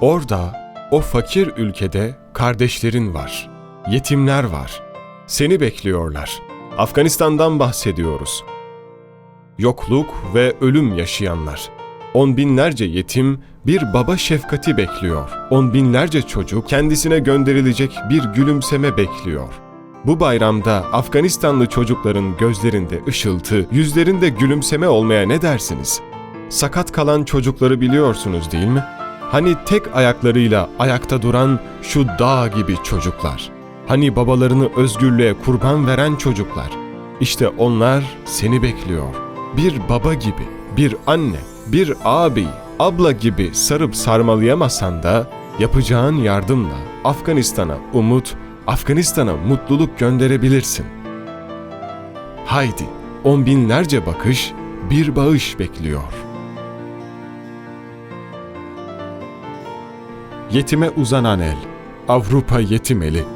Orada, o fakir ülkede kardeşlerin var, yetimler var. Seni bekliyorlar. Afganistan'dan bahsediyoruz. Yokluk ve ölüm yaşayanlar. On binlerce yetim bir baba şefkati bekliyor. On binlerce çocuk kendisine gönderilecek bir gülümseme bekliyor. Bu bayramda Afganistanlı çocukların gözlerinde ışıltı, yüzlerinde gülümseme olmaya ne dersiniz? Sakat kalan çocukları biliyorsunuz değil mi? Hani tek ayaklarıyla ayakta duran şu dağ gibi çocuklar. Hani babalarını özgürlüğe kurban veren çocuklar. İşte onlar seni bekliyor. Bir baba gibi, bir anne, bir abi, abla gibi sarıp sarmalayamasan da yapacağın yardımla Afganistan'a umut, Afganistan'a mutluluk gönderebilirsin. Haydi, on binlerce bakış bir bağış bekliyor. Yetime uzanan el, Avrupa yetim eli.